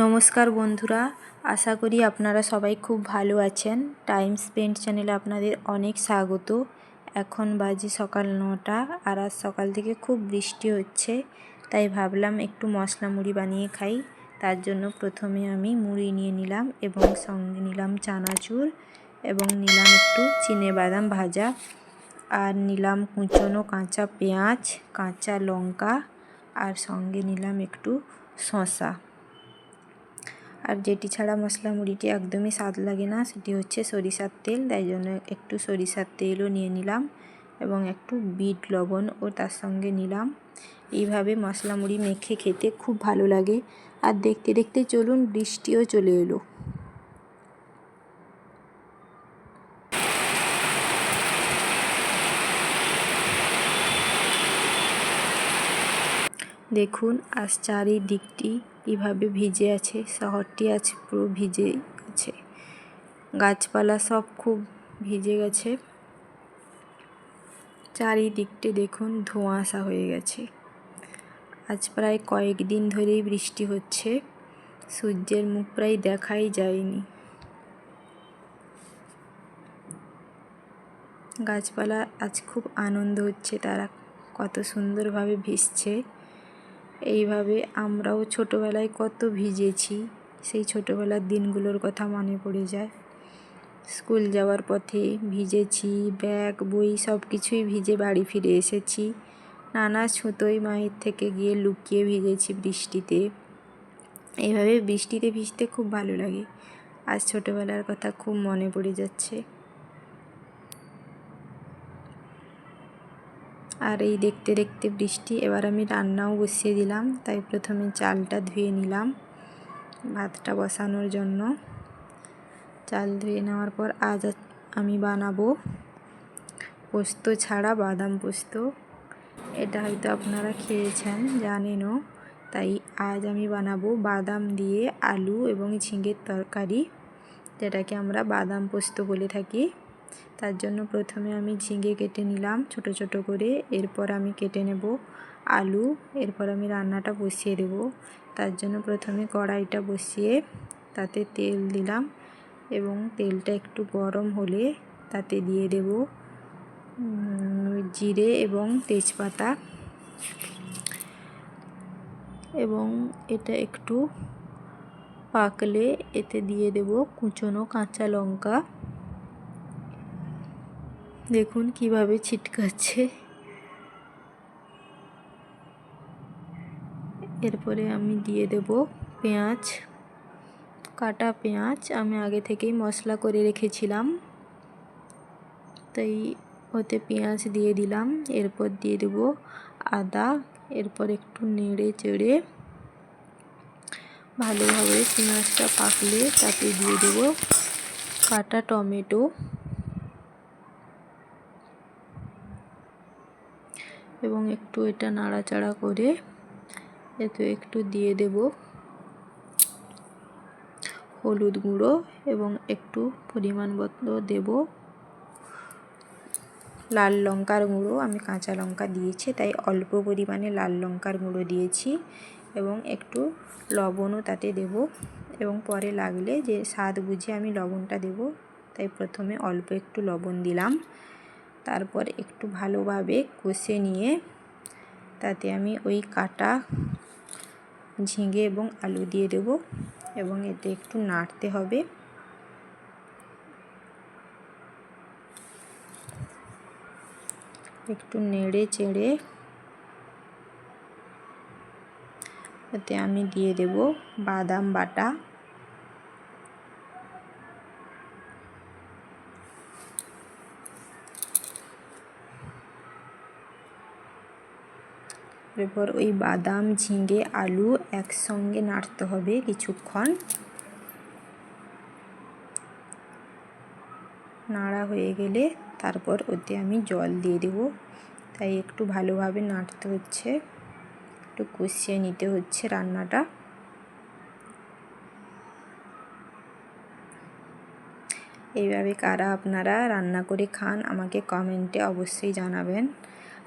নমস্কার বন্ধুরা, আশা করি আপনারা সবাই খুব ভালো আছেন। টাইম স্পেন্ড চ্যানেলে আপনাদের অনেক স্বাগত। এখন বাজে সকাল নটা আর আজ সকাল থেকে খুব বৃষ্টি হচ্ছে, তাই ভাবলাম একটু মশলা মুড়ি বানিয়ে খাই। তার জন্য প্রথমে আমি মুড়ি নিয়ে নিলাম এবং সঙ্গে নিলাম চানাচুর এবং নিলাম একটু চিনে বাদাম ভাজা আর নিলাম কুচনো কাঁচা পেঁয়াজ, কাঁচা লঙ্কা আর সঙ্গে নিলাম একটু শশা আর যেটি ছাড়া মশলা মুড়িটি একদমই স্বাদ লাগে না, সেটি হচ্ছে সরিষার তেল। তাই জন্য একটু সরিষার তেলও নিয়ে নিলাম এবং একটু বিট, লবণ ও তার সঙ্গে নিলাম। এইভাবে মশলা মুড়ি মেখে খেতে খুব ভালো লাগে। আর দেখতে দেখতে চলুন, বৃষ্টিও চলে এলো। দেখুন, আজ চারিদিকটি কীভাবে ভিজে আছে, শহরটি আজ পুরো ভিজে গেছে। গাছপালা সব খুব ভিজে গেছে। চারিদিকটি দেখুন ধোঁয়াশা হয়ে গেছে। আজ প্রায় কয়েকদিন ধরেই বৃষ্টি হচ্ছে। সূর্যের মুখ প্রায় দেখাই যায়নি। গাছপালা আজ খুব আনন্দ হচ্ছে, তারা কত সুন্দরভাবে ভিজছে। এইভাবে আমরাও ছোটোবেলায় কত ভিজেছি, সেই ছোটোবেলার দিনগুলোর কথা মনে পড়ে যায়। স্কুল যাওয়ার পথে ভিজেছি, ব্যাগ, বই সব কিছুই ভিজে বাড়ি ফিরে এসেছি। নানা ছুতোই মায়ের থেকে গিয়ে লুকিয়ে ভিজেছি বৃষ্টিতে। এইভাবে বৃষ্টিতে ভিজতে খুব ভালো লাগে। আজ ছোটোবেলার কথা খুব মনে পড়ে যাচ্ছে। আর এই দেখতে দেখতে বৃষ্টি, এবার আমি রান্নাও বসিয়ে দিলাম, তাই প্রথমে চালটা ধুয়ে নিলাম ভাতটা বসানোর জন্য। চাল ধুয়ে নেওয়ার পর আজ আমি বানাবো পোস্ত ছাড়া বাদাম পোস্ত। এটা হয়তো আপনারা খেয়েছেন, জানেনও, তাই আজ আমি বানাবো বাদাম দিয়ে আলু এবং ঝিঙের তরকারি, যেটাকে আমরা বাদাম পোস্ত বলে থাকি। তার জন্য প্রথমে আমি ঝিঙে কেটে নিলাম ছোট ছোট করে। এরপর আমি কেটে নেব আলু। এরপর আমি রান্নাটা বসিয়ে দেব। তার জন্য প্রথমে কড়াইটা বসিয়ে তাতে তেল দিলাম এবং তেলটা একটু গরম হলে তাতে দিয়ে দেব জিরে এবং তেজপাতা। এবং এটা একটু পাকলে এতে দিয়ে দেব কুচনো কাঁচা লঙ্কা। দেখুন কীভাবে ছিটকাচ্ছে। এরপরে আমি দিয়ে দেব পেঁয়াজ। কাটা পেঁয়াজ আমি আগে থেকেই মশলা করে রেখেছিলাম। তাই ওতে পেঁয়াজ দিয়ে দিলাম। এরপর দিয়ে দেব আদা। এরপর একটু নেড়ে চেড়ে ভালোভাবে পেঁয়াজটা পাকলে তাতে দিয়ে দেব কাটা টমেটো। এবং একটু এটা নাড়াচাড়া করে এতে একটু দিয়ে দেব হলুদ গুঁড়ো এবং একটু পরিমাণ মতো দেব। লাল লঙ্কার গুঁড়ো, আমি কাঁচা লঙ্কা দিয়েছি, তাই অল্প পরিমাণে লাল লঙ্কার গুঁড়ো দিয়েছি এবং একটু লবণও তাতে দেব এবং পরে লাগলে যে স্বাদ বুঝে আমি লবণটা দেব, তাই প্রথমে অল্প একটু লবণ দিলাম। তারপর একটু ভালোভাবে কষে নিয়ে তাতে আমি ওই কাটা ঝিঙে এবং আলু দিয়ে দেব এবং এতে একটু নাড়তে হবে। একটু নেড়ে চেড়ে এতে আমি দিয়ে দেব বাদাম বাটা। এরপর ওই বাদাম, ঝিঙে, আলু একসঙ্গে নাড়তে হবে কিছুক্ষণ। নাড়া হয়ে গেলে তারপর ওতে আমি জল দিয়ে দেব। তাই একটু ভালোভাবে নাড়তে হচ্ছে, একটু কষিয়ে নিতে হচ্ছে রান্নাটা। এইভাবে কারা আপনারা রান্না করে খান, আমাকে কমেন্টে অবশ্যই জানাবেন।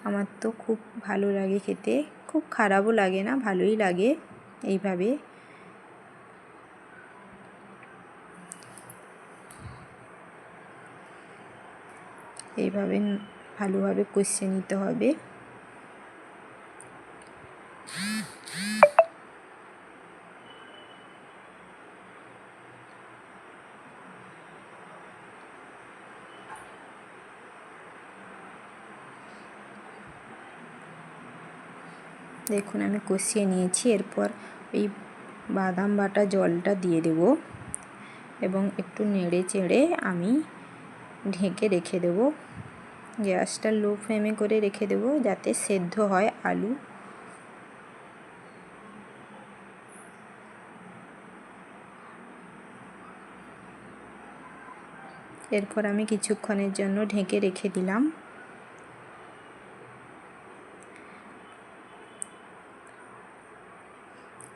আমার তো খুব ভালো লাগে খেতে। খুব খারাপও লাগে না, ভালোই লাগে এইভাবে। এইভাবে ভালোভাবে কষে নিতে হবে। দেখুন, আমি কষিয়ে নিয়েছি। এরপর এই বাদাম বাটা জলটা দিয়ে দেব এবং একটু নেড়ে চেড়ে আমি ঢেকে রেখে দেব। গ্যাসটা লো ফ্লেমে করে রেখে দেব যাতে সেদ্ধ হয় আলু। এরপর আমি কিছুক্ষণের জন্য ঢেকে রেখে দিলাম।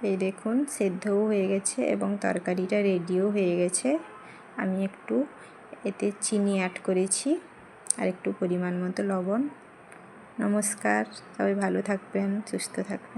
এই দেখুন, সেদ্ধও হয়ে গেছে এবং তরকারিটা রেডিও হয়ে গেছে। আমি একটু এতে চিনি অ্যাড করেছি আর একটু পরিমাণ মতো লবণ। নমস্কার, সবাই ভালো থাকবেন, সুস্থ থাকবেন।